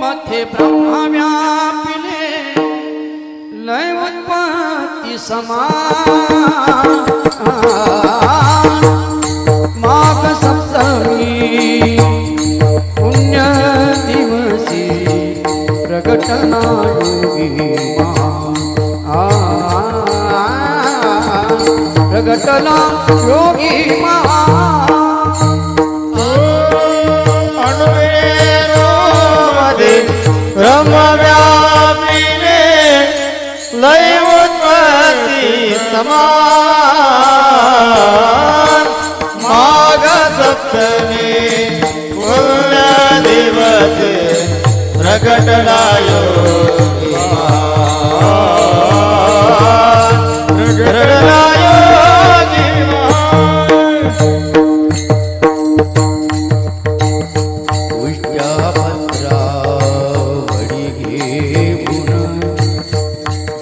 मथे ब्रह्मव्यापिने लय उत्पत्ति समान माघ सप्तमी पुण्य दिवसी प्रकटना योगी प्रकटना योगी महा लय उत्पत्ती समान. माग सप्तमी पूर्ण दिवस प्रगटलायो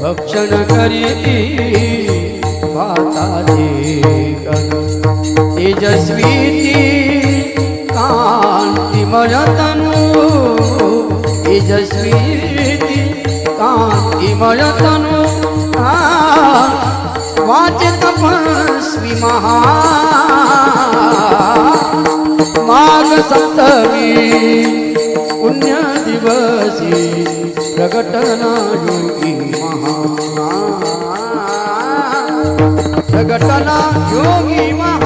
ભક્ષણ કરી માતા તેજસ્વી કાંતિમયતનુ તેજસ્વી કાંતિમયતનુ વાચ તપસ્વી મહા માર્ગ સપ્તમી बसे प्रगटना योगी महा प्रगटना योगी महा